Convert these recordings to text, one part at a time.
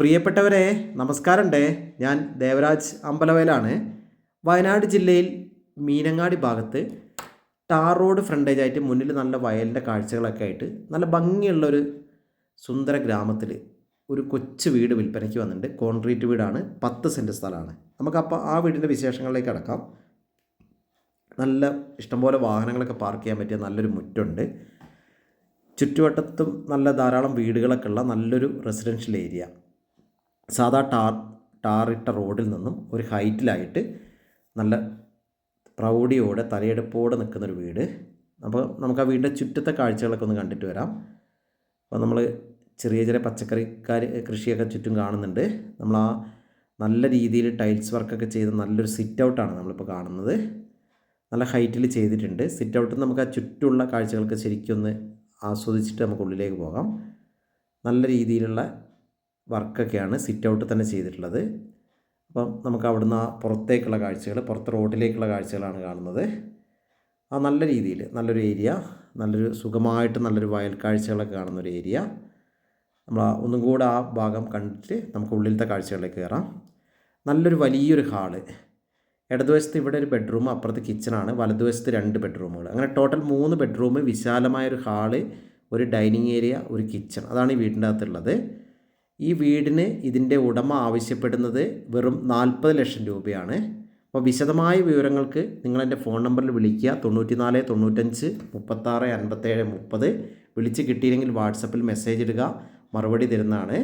പ്രിയപ്പെട്ടവരെ നമസ്കാരമുണ്ടേ. ഞാൻ ദേവരാജ് അമ്പലവയലാണ്. വയനാട് ജില്ലയിൽ മീനങ്ങാടി ഭാഗത്ത് ടാർ റോഡ് ഫ്രണ്ടേജ് ആയിട്ട് മുന്നിൽ നല്ല വയലിന്റെ കാഴ്ചകളൊക്കെ ആയിട്ട് നല്ല ഭംഗിയുള്ളൊരു സുന്ദര ഗ്രാമത്തിൽ ഒരു കൊച്ചു വീട് വിൽപ്പനയ്ക്ക് വന്നിട്ടുണ്ട്. കോൺക്രീറ്റ് വീടാണ്. പത്ത് സെന്റ് സ്ഥലമാണ്. നമുക്കപ്പോൾ ആ വീടിന്റെ വിശേഷങ്ങളിലേക്ക് അടക്കാം നല്ല ഇഷ്ടംപോലെ വാഹനങ്ങളൊക്കെ പാർക്ക് ചെയ്യാൻ പറ്റിയ നല്ലൊരു മുറ്റുണ്ട്. ചുറ്റുവട്ടത്തും നല്ല ധാരാളം വീടുകളൊക്കെ ഉള്ള നല്ലൊരു റെസിഡൻഷ്യൽ ഏരിയ സാധാ ടാർ ടാറിട്ട റോഡിൽ നിന്നും ഒരു ഹൈറ്റിലായിട്ട് നല്ല പ്രൗഢിയോടെ തലയെടുപ്പോടെ നിൽക്കുന്നൊരു വീട്. അപ്പോൾ നമുക്ക് ആ വീടിന്റെ ചുറ്റത്തെ കാഴ്ചകളൊക്കെ ഒന്ന് കണ്ടിട്ട് വരാം. അപ്പോൾ നമ്മൾ ചെറിയ ചെറിയ പച്ചക്കറിക്കാർ കൃഷിയൊക്കെ ചുറ്റും കാണുന്നുണ്ട്. നമ്മൾ ആ നല്ല രീതിയിൽ ടൈൽസ് വർക്കൊക്കെ ചെയ്ത നല്ലൊരു സിറ്റ് ഔട്ടാണ് നമ്മളിപ്പോൾ കാണുന്നത്. നല്ല ഹൈറ്റിൽ ചെയ്തിട്ടുണ്ട്. സിറ്റ് ഔട്ടിൽ നമുക്ക് ആ ചുറ്റുമുള്ള കാഴ്ചകൾക്ക് ശരിക്കും ഒന്ന് ആസ്വദിച്ചിട്ട് നമുക്ക് ഉള്ളിലേക്ക് പോകാം. നല്ല രീതിയിലുള്ള വർക്കൊക്കെയാണ് സിറ്റ് ഔട്ട് തന്നെ ചെയ്തിട്ടുള്ളത്. അപ്പം നമുക്ക് അവിടുന്ന് ആ പുറത്തേക്കുള്ള കാഴ്ചകൾ പുറത്ത് റോഡിലേക്കുള്ള കാഴ്ചകളാണ് കാണുന്നത്. ആ നല്ല രീതിയിൽ നല്ലൊരു ഏരിയ നല്ലൊരു സുഖമായിട്ട് നല്ലൊരു വയൽ കാഴ്ചകളൊക്കെ കാണുന്നൊരു ഏരിയ നമ്മൾ ഒന്നും കൂടെ ആ ഭാഗം കണ്ടിട്ട് നമുക്ക് ഉള്ളിലത്തെ കാഴ്ചകളിലേക്ക് കയറാം. നല്ലൊരു വലിയൊരു ഹാൾ. ഇടതുവശത്ത് ഇവിടെ ഒരു ബെഡ്റൂം അപ്പുറത്ത് കിച്ചണാണ് വലതുവശത്ത് രണ്ട് ബെഡ്റൂമുകൾ അങ്ങനെ ടോട്ടൽ മൂന്ന് ബെഡ്റൂം വിശാലമായൊരു ഹാൾ ഒരു ഡൈനിങ് ഏരിയ ഒരു കിച്ചൺ അതാണ് ഈ വീടിന്റെ അകത്തുള്ളത്. ഈ വീടിന് ഇതിന്റെ ഉടമ ആവശ്യപ്പെടുന്നത് വെറും നാൽപ്പത് ലക്ഷം രൂപയാണ്. അപ്പോൾ വിശദമായ വിവരങ്ങൾക്ക് നിങ്ങൾ എന്റെ ഫോൺ നമ്പറിൽ വിളിക്കുക. തൊണ്ണൂറ്റി നാല് തൊണ്ണൂറ്റഞ്ച് മുപ്പത്താറ് അൻപത്തേഴ് മുപ്പത്. വിളിച്ച് കിട്ടിയില്ലെങ്കിൽ വാട്സപ്പിൽ മെസ്സേജ് ഇടുക. മറുപടി തരുന്നതാണ്.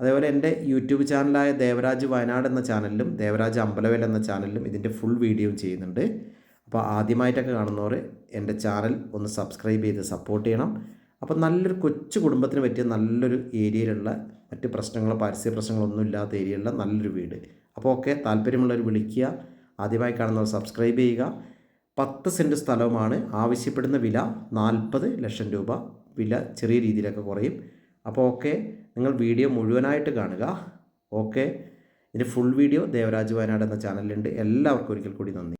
അതേപോലെ എന്റെ യൂട്യൂബ് ചാനലായ ദേവരാജ് വയനാട് എന്ന ചാനലിലും ദേവരാജ് അമ്പലവേൽ എന്ന ചാനലിലും ഇതിന്റെ ഫുൾ വീഡിയോ ചെയ്യുന്നുണ്ട്. അപ്പോൾ ആദ്യമായിട്ടൊക്കെ കാണുന്നവർ എന്റെ ചാനൽ ഒന്ന് സബ്സ്ക്രൈബ് ചെയ്ത് സപ്പോർട്ട് ചെയ്യണം. അപ്പോൾ നല്ലൊരു കൊച്ചു കുടുംബത്തിന് പറ്റിയ നല്ലൊരു ഏരിയയിലുള്ള മറ്റ് പ്രശ്നങ്ങളോ പാരിസ്ഥിതിക പ്രശ്നങ്ങളൊന്നും ഇല്ലാത്ത ഏരിയയിലുള്ള നല്ലൊരു വീട്. അപ്പോൾ ഓക്കെ താല്പര്യമുള്ളവർ വിളിക്കുക. ആദ്യമായി കാണുന്നവർ സബ്സ്ക്രൈബ് ചെയ്യുക. പത്ത് സെന്റ് സ്ഥലവുമാണ്. ആവശ്യപ്പെടുന്ന വില നാൽപ്പത് ലക്ഷം രൂപ. വില ചെറിയ രീതിയിലൊക്കെ കുറയും. അപ്പോൾ ഓക്കെ നിങ്ങൾ വീഡിയോ മുഴുവനായിട്ട് കാണുക. ഓക്കെ ഇതിന്റെ ഫുൾ വീഡിയോ ദേവരാജ് വയനാട് എന്ന ചാനലിലുണ്ട്. എല്ലാവർക്കും ഒരിക്കൽ കൂടി നന്ദി.